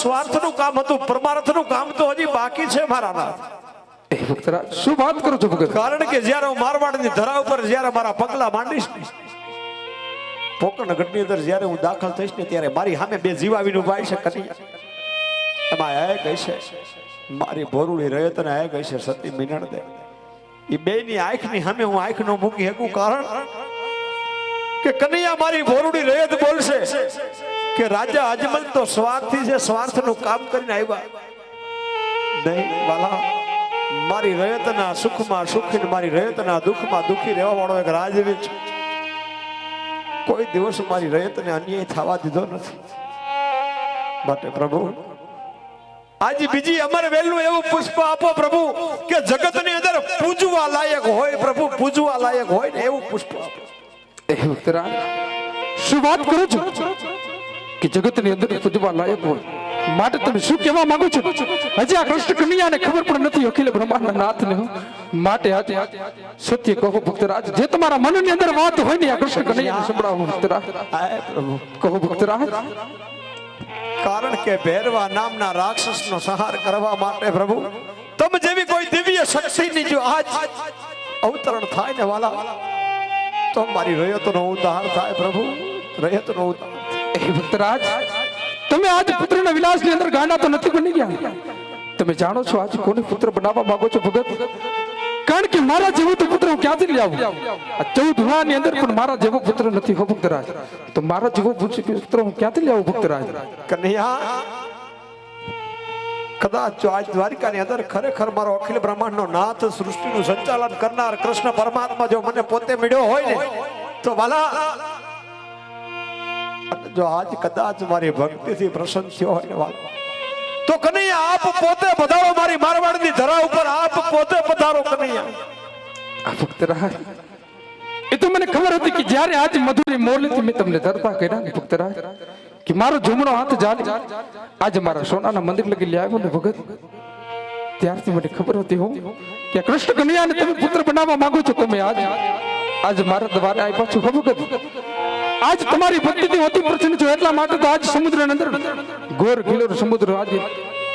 સ્વાર્થનું કામ હતું પરમાર્થનું કામ તો હજી બાકી છે મારા નાથ શું વાત કરું છું ભગત? કારણ કે જ્યારે હું મારવાડની ધરા ઉપર જ્યારે મારા પગલા માંડીશ પોકણ ગઢની અંદર જ્યારે હું દાખલ થઈશ ને ત્યારે મારી સામે બે જીવાવીનું ભાઈ છે કનૈયા. એમાં હે કહી છે મારી ભોરુડી રહે તને હે કહી છે સતી મિનણ દે. એ બે ની આંખની સામે હું આંખ નો મૂકી શકું કારણ કે કનૈયા મારી ભોરુડી રયત બોલશે. કે રાજા અજમલ તો સ્વાર્થી છે, સ્વાર્થનું કામ કરીને આવ્યા. નહીં, વાલા, મારી રયતના સુખમાં સુખી મારી રયતના દુઃખમાં દુઃખી રહેવા વાળો એક રાજવી છે. કોઈ દિવસ મારી રયતને અન્યાય થવા દીધો નથી. માટે પ્રભુ, આજે બીજી અમારે વહેલું એવું પુષ્પ આપો પ્રભુ, કે જગતની અંદર પૂજવા લાયક હોય પ્રભુ, પૂજવા લાયક હોય ને એવું પુષ્પ આપો. શું વાત કરો છો? કે જગતની અંદર પૂજવા લાયક હોય. માટે તમે શું કહેવા માંગો છો? હજી આ કૃષ્ણ કન્યાને ખબર પણ નથી, અખિલ બ્રહ્માંડના નાથને. માટે આજે સત્ય કહો ભક્તરાજ જે તમારા મનની અંદર વાત હોય ને, આ કૃષ્ણ કન્યાને સંભળાવો ભક્તરાજ કહો ભક્તરાજ કારણ કે ભેરવા નામના રાક્ષસનો સંહાર કરવા માટે પ્રભુ, તમે જેવી કોઈ દિવ્ય શક્તિની જો આજ અવતરણ થાય ને વાલા, તો મારી રયતનો ઉદ્ધાર થાય પ્રભુ. રયતનો ઉદ્ધાર. એ ભક્તરાજ તમે આજ પુત્રના વિલાસની અંદર ગાંડા તો નથી બની ગયા. તમે જાણો છો આજ કોને પુત્ર બનાવવા માંગો છો ભગત? કારણ કે મારા જેવો તો પુત્ર હું ક્યાંથી લઈ આવું? આ ચૌદની અંદર પણ મારા જેવો પુત્ર નથી હો ભક્તરાજ તો મારા જેવો પુત્ર હું ક્યાંથી લઈ આવું ભક્તરાજ કન્હૈયા કદાચ જો આજ દ્વારિકાની અંદર ખરેખર મારો અખિલ બ્રહ્માંડનો નાથ સૃષ્ટિનું સંચાલન કરનાર કૃષ્ણ પરમાત્મા જો મને પોતે મળ્યો હોય ને, તો વાલા જો આજ કદાચ મારી ભક્તિથી પ્રસન્ન થયો હોય તો કનૈયા આપ પોતે પધારો મારી મારવાડની ધરા ઉપર, આપ પોતે પધારો કનૈયા. આ ભક્તરાજ એ તો મને ખબર હતી કે જ્યારે આજ મધુરી મોરલીથી મેં તમને ધરતા કર્યા ભક્ત ભક્તરાજ કે મારો જમણો હાથ જાલી આજે મારા સોનાના મંદિર લગી લઈ આવ્યો ને ભગત, ત્યારથી મને ખબર હતી હું, કે કૃષ્ણ કનૈયાને તમે પુત્ર બનાવવા માંગો છો તમે આજ. આજ મારા દ્વારે આવ્યા છો ભગત. આજ તમારી ભક્તિથી અતિ પ્રસન્ન છો, એટલા માટે તો આજ સમુદ્ર અંદર ઘોર ગિલોર સમુદ્ર આજે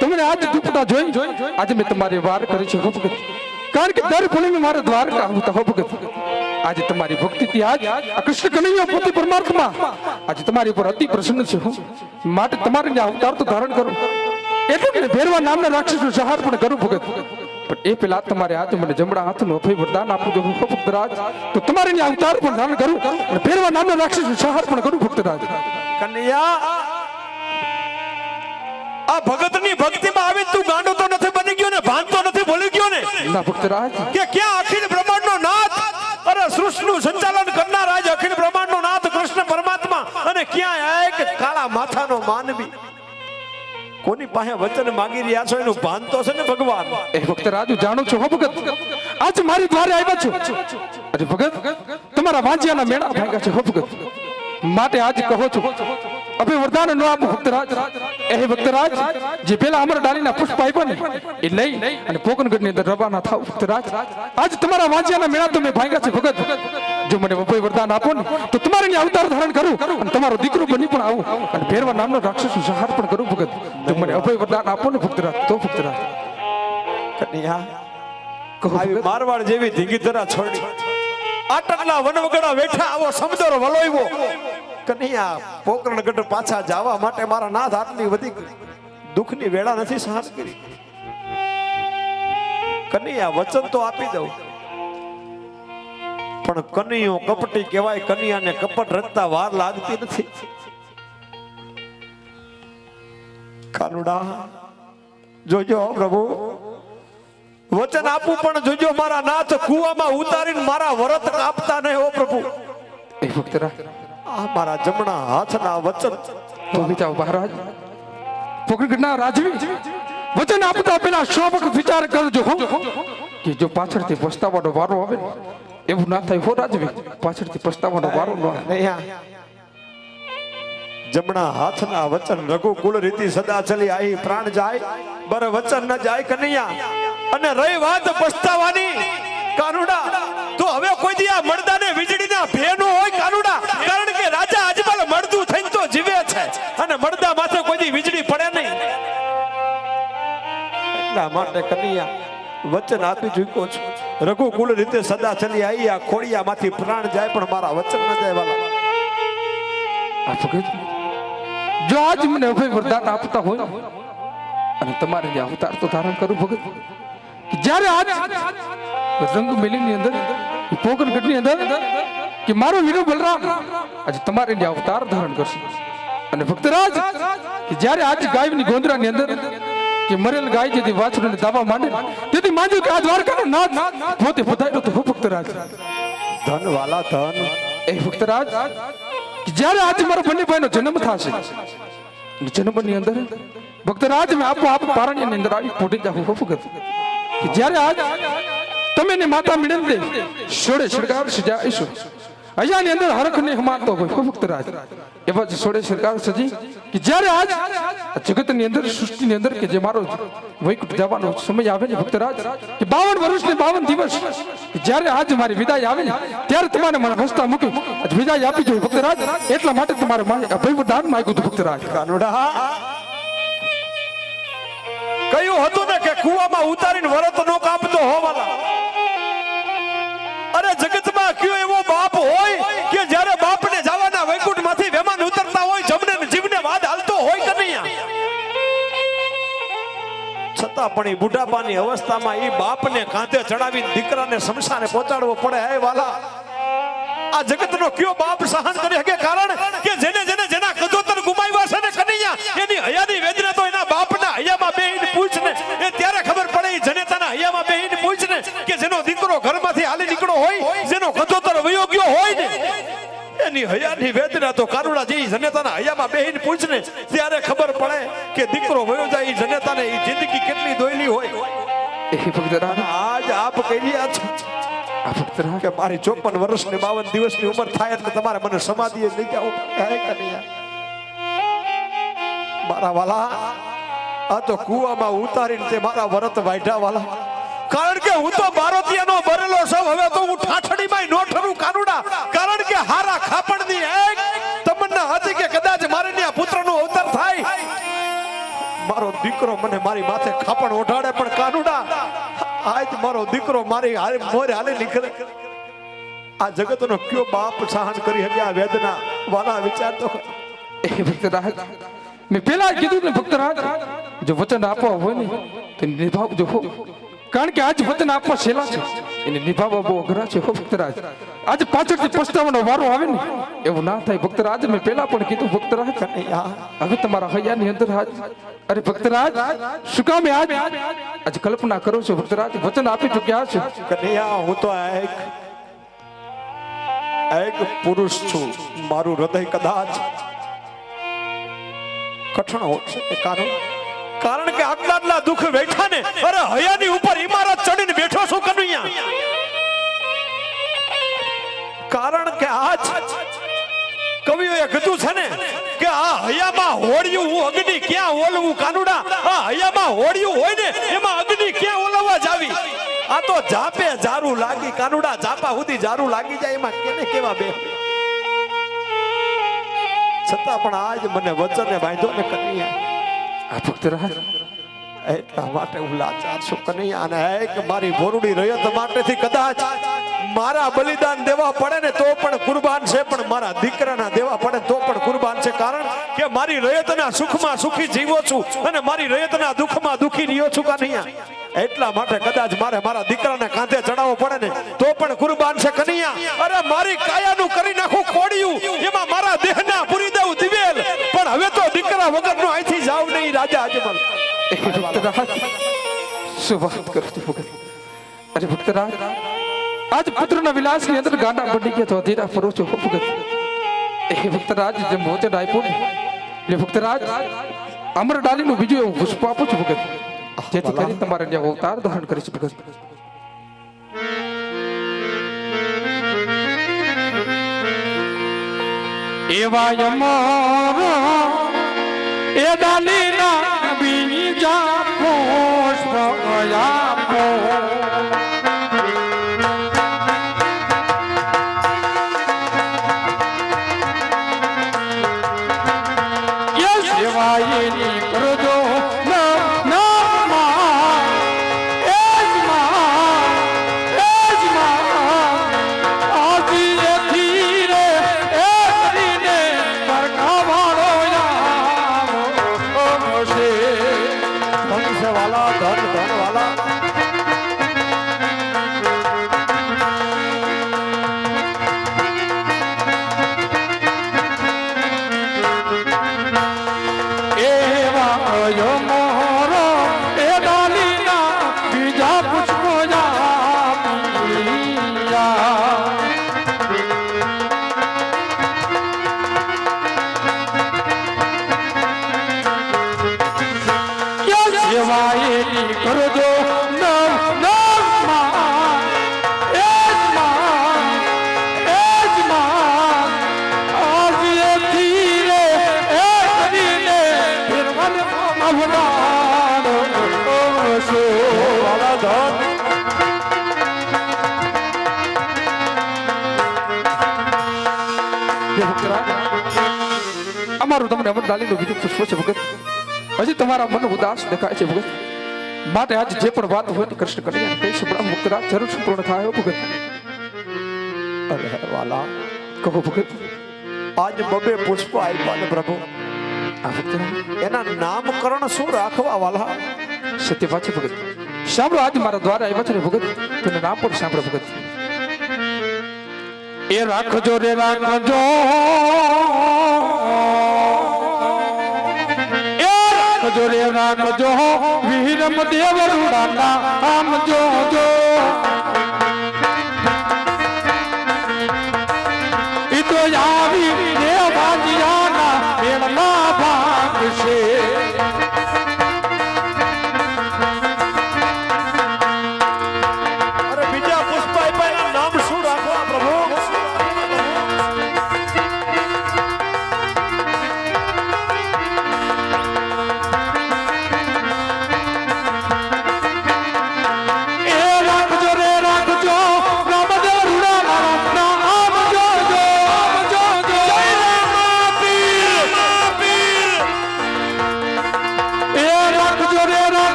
તમને આજ દુપટા જોઈ, આજે મેં તમારી વાર કરી છે, હો કારણ કે દર મેં મારે દ્વારકા આવતા, હો ભગત. આજે તમારી ભક્તિથી આજ આ કૃષ્ણ કનૈયા પોતે પરમાત્મા આજે તમારી ઉપર અતિ પ્રસન્ન છે, હું. માટે તમારે અવતાર તો ધારણ કરો. એટલે ભેરવા નામના રાક્ષસનો સંહાર પણ કરું, ભગત. પણ એ પેલા તમારે આજે મને જમણા હાથનું અભય વરદાન આપું હું ભક્તરાજ તો તમારે જે અવતાર પણ ધારણ કરું અને ફેરવા નાનો રાક્ષસ સહાર પણ કરું ભક્તરાજ. કન્યા આ ભગતની ભક્તિમાં આવી તું ગાંડો તો નથી બની ગયો ને ભાન તો નથી ભૂલી ગયો ને? ના ભક્તરાજ. કે ક્યાં અખિલ બ્રહ્માંડનો નાથ? અરે સૃષ્ટિનું સંચાલન કરનાર આજ અખિલ બ્રહ્માંડનો નાથ કૃષ્ણ પરમાત્મા. અને ક્યાં એક કાળા માથાનો માનવી કોની પાસે વચન માંગી રહ્યા છો એનું ભાન તો છે ને ભગવાન? એ ભક્ત રાજુ, જાણો છો હો ભગત? આજ મારી દ્વારે આવ્યા છો? અરે ભગત, તમારા વાંજિયાના મેળા ભાગ્યા છે હો ભગત? માટે આજ કહો છો? અભે વરદાન નો આપો ભક્તરાજ એ ભક્તરાજ જે પેલા અમર ડાલીના પુષ્પ આપ્યા ને, એ લઈ અને પોકનગઢની અંદર રવાના થાવ ભક્તરાજ આજ તમારા વાંજિયાના મેળા તમે ભાગ્યા છે ભગત. જો મને અભય વરદાન આપો ને તો તમારે અહીં અવતાર ધારણ કરું અને તમારો દીકરો બની પણ આવું. અને ભેરવા નામનો રાક્ષસનો સંહાર પણ કરું ભગત. જો મને અભય વરદાન આપો ને ભક્તરાજ તો ભક્તરાજ. કન્યા આવી મારવાડ જેવી ધીંગી ધરા છોડી આટકના વનવગડા બેઠા આવો સમદર વલોયવો. કન્યા પોકરણ ગઢ પાછા જવા માટે મારા નાથ આટલી વધી દુઃખની વેળા નથી સહન કરી. કન્યા વચન તો આપી દઉં. પણ કનૈયો કપટી કહેવાય કન્યાને કપટ રચતા વાર લાગતી નથી. કાનુડા જોજો પ્રભુ. વચન આપું પણ જોજો મારા નાથ કુવામાં ઉતારીને મારા વરત કાપતા નહીં હો પ્રભુ. એ ભક્તરાજ આ મારા જમણા હાથના વચન. તો વિચાર મહારાજ પોકરગઢના રાજવી વચન આપતા પેલા શોભક વિચાર કરજો કે જો પાછળથી પસ્તાવાનો વારો આવે ને એવું ના થાય. હો રાજવી પાછળથી પસ્તાવાનો વારો ન જમણા હાથના વચન રઘુકુળ રીતિ સદા ચલી આઈ પ્રાણ જાય બર વચન ન જાય કનૈયા અને રહી વાત પસ્તાવાની. કાનુડા તો હવે કોઈ દી આ મળદાને વીજળીના ભેનો હોય કાનુડા. કારણ કે રાજા અજમલ મળદું થઈને તો જીવે છે. અને મળદા માથે કોઈ દી વીજળી પડે નહીં. એટલા માટે કનૈયા વચન આપી ચૂક્યો છું. રઘુકુલ રીતે સદા ચલી આવી આ ખોડિયામાંથી પ્રાણ જાય, પણ મારા વચન ન જાય વાલા. જો આજ મને અભય વરદાન આપતા હોય, અને તમારે જે અવતાર તો ધારણ કરું ભગત જ્યારે આજ રંગ મેલીની અંદર પોકરગઢની અંદર, કે મારો વીરો બલરામ, આજે તમારે જે અવતાર ધારણ કરશે. અને ભક્તરાજ, કે જ્યારે આજ ગાયની ગોંદરાની અંદર કે મરેલ ગાય જેથી વાછડું દાવા માંડે તેથી માંજ્યું કે આ દ્વારકાનો નાથ પોતે પધાર્યો તો ભક્તરાજ. ધન વાલા ધન. એ ભક્તરાજ જ્યારે આજે મારો બંને ભાઈનો જન્મ થશે જન્મની અંદર ભક્તરાજ મેં આપો આપ પારણ્યની અંદર આવી પોટી હો ભગત. કે જ્યારે આજ તમે ને માતા મિળેલ દે સોડે સરકાર સજાઈશું અહીંયાની અંદર હરખ હમાતો હોય હો ભક્તરાજ એવા જ સોડે સરકાર સજી કે જ્યારે આજ જગતની અંદર, સૃષ્ટિની અંદર કે જે મારો વૈકુંઠ જવાનો સમય આવે ને ભક્તરાજ, કે બાવન વર્ષ ને બાવન દિવસ જ્યારે આજ મારી વિદાય આવે ત્યારે તમારે મને હસતા મૂકી વિદાય આપી જોઈએ ભક્તરાજ. એટલા માટે તમારે મારે અભય દાન માંગ્યું હતું ભક્તરાજ. કાનુડા કયું હતું ને કે કુવામાં ઉતારીને વરત નો કાપતો હોવાલા છતાં પણ એ બુઢાપાની અવસ્થામાં એ બાપને કાંધે ચડાવીને દીકરાને શમશાને પહોંચાડવો પડે. હે વાલા, આ જગતનો કયો બાપ સહન કરી શકે? કારણ કે જેને જેને જેના કદોતર ગુમાવ્યા છે ને કનૈયા, એની હયાની વેદના તો એના બાપના હયામાં બેહીને પૂછ ને એ ત્યારે ખબર પડે એ જનેતાના હયામાં બેહીને પૂછ ને કે જેનો દીકરો ઘરમાંથી હાલી નીકળો હોય, જેનો કદોતર વયો એની હયાની વેદના તો કારુડા જે જનેતાના હયામાં બેહીને પૂછ ને ત્યારે ખબર પડે કે દીકરો વયો જાય એ જનેતાને એ જિંદગી કેટલી દોયલી હોય. એ આજ આપ કહી રહ્યા છો આ કે મારી ચોપન વર્ષ ને બાવન દિવસની ઉંમર થાય એટલે તમારે મને સમાધિ લઈ જાઓ. મારા વાલા આ તો કુવામાં ઉતારીને તે મારા વરત વાઢા વાલા. કારણ કે હું તો બારોતિયાનો ભરેલો છું હવે તો હું ઠાઠડીમાં નો ઠરું કાનુડા. કારણ ખાપણની એક તમન્ના હતી કે કદાચ મારે ત્યાં પુત્રનો અવતાર થાય. મારો દીકરો મને મારી માથે ખાપણ ઓઢાડે પણ કાનુડા, આજ મારો દીકરો મારી હારે મોરે હાલે નીકળે. આ જગતનો કયો બાપ સહન કરી શકે આ વેદના? વાલા વિચાર તો. એ ભક્તરાજ, મેં પેલા કીધું ને ભક્તરાજ, જો વચન આપવા હોય ને, તો નિભાવજો કારણ કે આજ વચન આપવા છેલા છે. એને નિભાવવા બહુ અઘરા છે હો ભક્તરાજ. આજ પાછળથી પસ્તાવાનો વારો આવે ને. એવું ના થાય ભક્તરાજ મેં પેલા પણ કીધું ભક્તરાજ. હવે તમારા હૈયાની અંદર આજ અરે ભક્તરાજ શું કામ આજ? આજ કલ્પના કરો છો ભક્તરાજ વચન આપી ચૂક્યા છે? કનૈયા હું તો એક એક પુરુષ છું. મારું હૃદય કદાચ કઠણ છે કારણ કારણ કે આટલા દુઃખ બેઠા ને, અરે હયાની ઉપર ઇમારત ચડીને બેઠો છું કનૈયા કારણ કે આજ કવિઓએ કીધું છે ને કે આ હયામાં હોળિયું, હું અગ્નિ ક્યાં ઓલવું કાનુડા? આ હયામાં હોળિયું હોય ને, એમાં અગ્નિ ક્યાં ઓલવવા જાવી આ તો જાપે જારું લાગી, કાનુડા જાપા સુધી જારું લાગી જાય, એમાં કેને કેવા બે? છતાં પણ આજ મને વચને બાંધ્યો ને કન્યા. આ એટલા માટે હું લાચાર છું કનૈયા અને એક મારી ભોરડી રયત માટેથી કદાચ મારા બલિદાન દેવા પડે ને તો પણ કુરબાન છે, પણ મારા દીકરાના દેવા પડે તો પણ કુરબાન છે. કારણ કે મારી રયતના સુખમાં સુખી જીવો છું અને મારી રયતના દુઃખમાં દુખી રહ્યો છું કનૈયા એટલા માટે કદાચ મારે મારા દીકરાને કાંધે ચડાવવો પડે ને તો પણ કુરબાન છે કનૈયા અરે મારી કાયાનું કરી નાખું કોડિયું એમાં મારા દેહના પૂરી દઉં દિવેલ પણ હવે તો વગર નો અહીંથી જાવ નહીં રાજા અજમલ ભક્તરાજ શું વાત કરો છો ભગત અરે ભક્તરાજ આજ પુત્રના વિલાસની અંદર ગાંડા પડી ગયા તો અધીરા ફરો છો ભગત એ ભક્તરાજ જે વચન આપ્યું ને એટલે ભક્તરાજ અમર ડાલીનું બીજું એવું પુષ્પ આપું છું ભગત. જેથી કરી તમારે ત્યાં અવતાર ધારણ કરીશ ભગત એવા અમારો એ ડાલીના બીજા પુષ્પ આપો ધન છે વાલા ધન ધન વાલા. નવાયેલી કરજો નવ નવ અમારું તમને અમર ડાલીનું બીજું પુષ્પ છે ભગત. હજી તમારા મન ઉદાસ દેખાય છે ભગત. માટે આજ જે પણ વાત હોય કૃષ્ણ કલ્યાણ કહી સંભળા મુક્તરા જરૂર સંપૂર્ણ થાય ભગત. અરે વાલા કહો ભગત આજ બબે પુષ્પ આપ્યા ને પ્રભુ. એના નામકરણ શું રાખવા વાલા? સત્ય પાછી ભગત. સાંભળો આજ મારા દ્વારા આવ્યા છે ને ભગત. તને નામ પણ સાંભળો ભગત. એ રાખજો રે રાખજો. રાખજો વિરમ દેવ રૂડાના આમ જોજો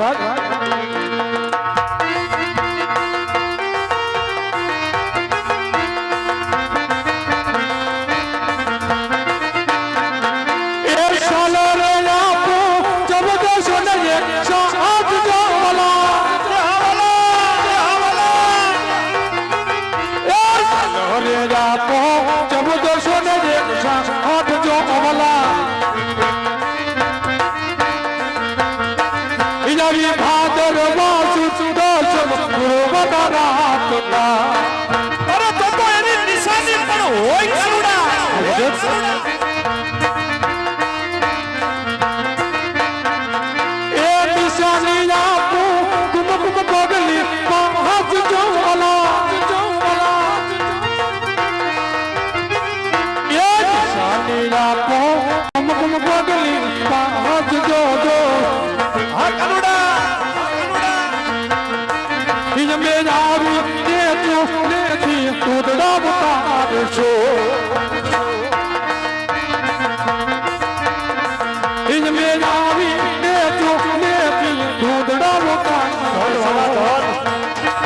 মহারাজ জব দর্শনে হট জমলা